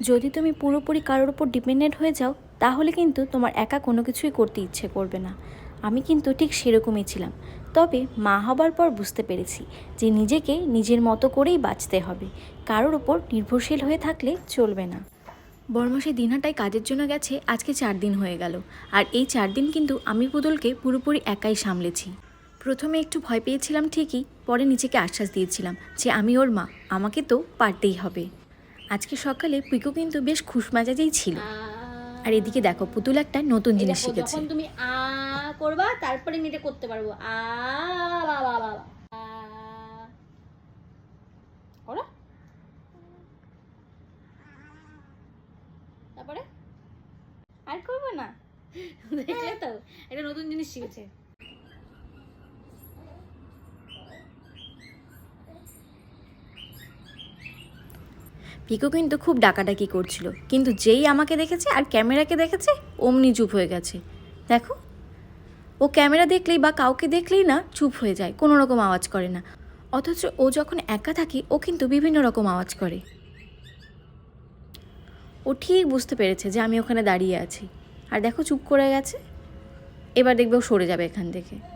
যদি তুমি পুরোপুরি কারোর উপর ডিপেন্ডেন্ট হয়ে যাও, তাহলে কিন্তু তোমার একা কোনো কিছুই করতে ইচ্ছে করবে না। আমি কিন্তু ঠিক সেরকমই ছিলাম। তবে মা হবার পর বুঝতে পেরেছি যে নিজেকে নিজের মতো করেই বাঁচতে হবে। কারোর উপর নির্ভরশীল হয়ে থাকলে চলবে না। বর্মসে দিনহাটায় কাজের জন্য গেছে, আজকে চার দিন হয়ে গেল। আর এই চার দিন কিন্তু আমি পুতুলকে পুরোপুরি একাই সামলেছি। প্রথমে একটু ভয় পেয়েছিলাম ঠিকই, পরে নিজেকে আশ্বাস দিয়েছিলাম যে আমি ওর মা, আমাকে তো পারতেই হবে। আজকে সকালে পিকু কিন্তু বেশ খুশমেজাজেই ছিল। আর এদিকে দেখো পুতুল একটা নতুন জিনিস শিখেছে। যখন তুমি আ করবা তারপরে আমি এটা করতে পারব। আ বা বা বা তারপরে? আর করব না? দেখলে তো এটা নতুন জিনিস শিখেছে। পিকু কিন্তু খুব ডাকাডাকি করছিল। কিন্তু যেই আমাকে দেখেছে আর ক্যামেরাকে দেখেছে, অমনি চুপ হয়ে গেছে। দেখো, ও ক্যামেরা দেখলেই বা কাউকে দেখলেই না চুপ হয়ে যায়, কোনো রকম আওয়াজ করে না। অথচ ও যখন একা থাকে, ও কিন্তু বিভিন্ন রকম আওয়াজ করে। ও ঠিক বুঝতে পেরেছে যে আমি ওখানে দাঁড়িয়ে আছি। আর দেখো চুপ করে গেছে। এবার দেখবে ও সরে যাবে এখান থেকে।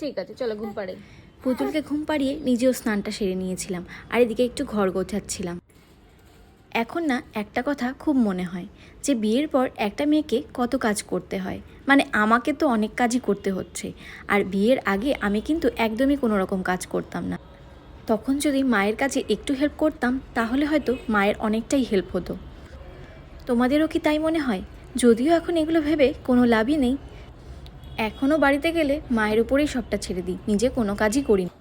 ঠিক আছে, চলো ঘুম পাড়ে। পুতুলকে ঘুম পাড়িয়ে নিজেও স্নানটা সেরে নিয়েছিলাম, আর এদিকে একটু ঘর গোছাচ্ছিলাম। এখন না, একটা কথা খুব মনে হয়, যে বিয়ের পর একটা মেয়েকে কত কাজ করতে হয় মানে আমাকে তো অনেক কাজই করতে হচ্ছে, আর বিয়ের আগে আমি কিন্তু একদমই কোনো রকম কাজ করতাম না। তখন যদি মায়ের কাছে একটু হেল্প করতাম, তাহলে হয়তো মায়ের অনেকটাই হেল্প হতো। তোমাদেরও কি তাই মনে হয়? যদিও এখন এগুলো ভেবে কোনো লাভই নেই এখনও বাড়িতে গেলে মায়ের উপরেই সবটা ছেড়ে দিই, নিজে কোনো কাজই করি না।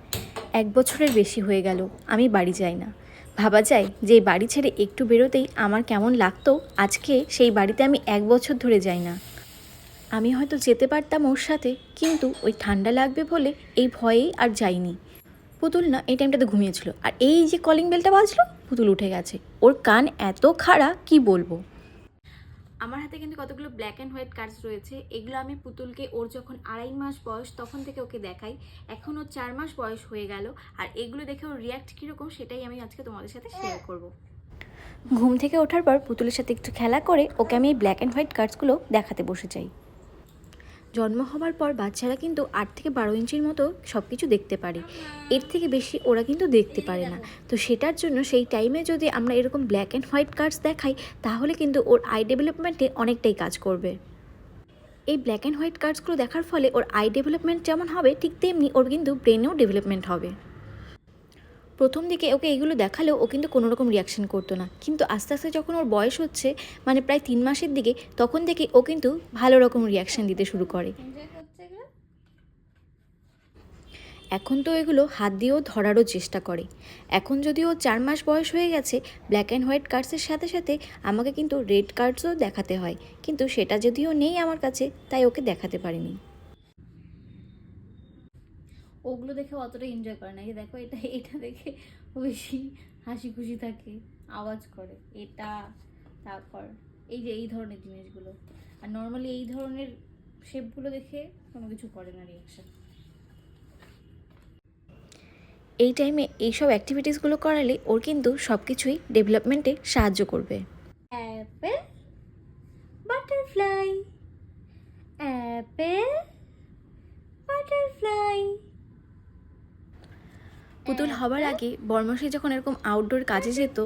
এক বছরের বেশি হয়ে গেল, আমি বাড়ি যাই না। ভাবা যায় যে বাড়ি ছেড়ে একটু বেরোতেই আমার কেমন লাগতো, আজকে সেই বাড়িতে আমি এক বছর ধরে যাই না। আমি হয়তো যেতে পারতাম ওর সাথে, কিন্তু ওই ঠান্ডা লাগবে বলে এই ভয়েই আর যাইনি। পুতুল না, এই টাইমটাতে ঘুমিয়েছিল। আর এই যে কলিং বেলটা বাজলো, পুতুল উঠে গেছে। ওর কান এত খাড়া, কি বলব? আমার হাতে কিন্তু কতগুলো ব্ল্যাক অ্যান্ড হোয়াইট কার্ডস রয়েছে, এগুলো আমি পুতুলকে ওর যখন আড়াই মাস বয়স তখন থেকে ওকে দেখাই। এখন ওর চার মাস বয়স হয়ে গেল, আর এগুলো দেখে ওর রিয়াক্ট কীরকম সেটাই আমি আজকে তোমাদের সাথে শেয়ার করব। ঘুম থেকে ওঠার পর পুতুলের সাথে একটু খেলা করে ওকে আমি এই ব্ল্যাক অ্যান্ড হোয়াইট কার্ডসগুলো দেখাতে বসে যাই। জন্ম হওয়ার পর বাচ্চারা কিন্তু আট থেকে বারো ইঞ্চির মতো সব কিছু দেখতে পারে। এর থেকে বেশি ওরা কিন্তু দেখতে পারে না। তো সেটার জন্য সেই টাইমে যদি আমরা এরকম ব্ল্যাক অ্যান্ড হোয়াইট কার্ডস দেখাই, তাহলে কিন্তু ওর আই ডেভেলপমেন্টে অনেকটাই কাজ করবে। এই ব্ল্যাক অ্যান্ড হোয়াইট কার্ডসগুলো দেখার ফলে ওর আই ডেভেলপমেন্ট যেমন হবে, ঠিক তেমনি ওর কিন্তু ব্রেনেও ডেভেলপমেন্ট হবে। প্রথম দিকে ওকে এগুলো দেখালেও ও কিন্তু কোনো রকম রিয়াকশন করতো না। কিন্তু আস্তে আস্তে যখন ওর বয়স হচ্ছে মানে প্রায় তিন মাসের দিকে তখন থেকে ও কিন্তু ভালো রকম রিয়াকশন দিতে শুরু করে। এখন তো এগুলো হাত দিয়েও ধরারও চেষ্টা করে। এখন যদিও চার মাস বয়স হয়ে গেছে ব্ল্যাক অ্যান্ড হোয়াইট কার্ডসের সাথে সাথে আমাকে কিন্তু রেড কার্ডসও দেখাতে হয়। কিন্তু সেটা যদিও নেই আমার কাছে তাই ওকে দেখাতে পারিনি। ওগুলো দেখে অতটা এনজয় করে না। যে দেখো এটা এটা দেখে বেশি হাসি খুশি থাকে আওয়াজ করে। এটা তারপর এই যে এই ধরনের জিনিসগুলো। আর নর্মালি এই ধরনের শেপগুলো দেখে কোনো কিছু করে না রিয়াকশন এই টাইমে এইসব অ্যাক্টিভিটিসগুলো করালে ওর কিন্তু সব কিছুই ডেভেলপমেন্টে সাহায্য করবে। অ্যাপেল বাটারফ্লাই অ্যাপেল বাটারফ্লাই পুতুল হবার আগে বর্মশাই যখন এরকম আউটডোর কাজে যেত,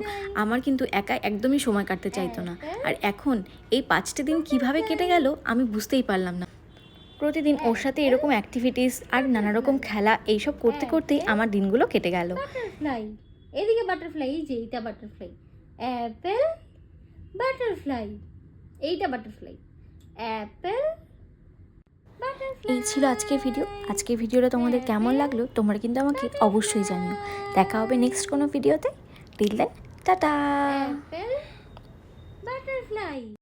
আমার কিন্তু একা একদমই সময় কাটতে চাইতো না। আর এখন এই পাঁচটা দিন কীভাবে কেটে গেল আমি বুঝতেই পারলাম না। প্রতিদিন ওর সাথে এরকম অ্যাক্টিভিটিস আর নানা রকম খেলা এইসব করতে করতেই আমার দিনগুলো কেটে গেল। এদিকে বাটারফ্লাই এই যে এইটা বাটারফ্লাই অ্যাপেল বাটারফ্লাই এইটা বাটারফ্লাই অ্যাপেল এই ছিল আজকের ভিডিও আজকের ভিডিওটা তোমাদের কেমন লাগল, তোমরা কিন্তু আমাকে অবশ্যই জানিও। দেখা হবে নেক্সট কোনো ভিডিওতে টিল দেন টাটা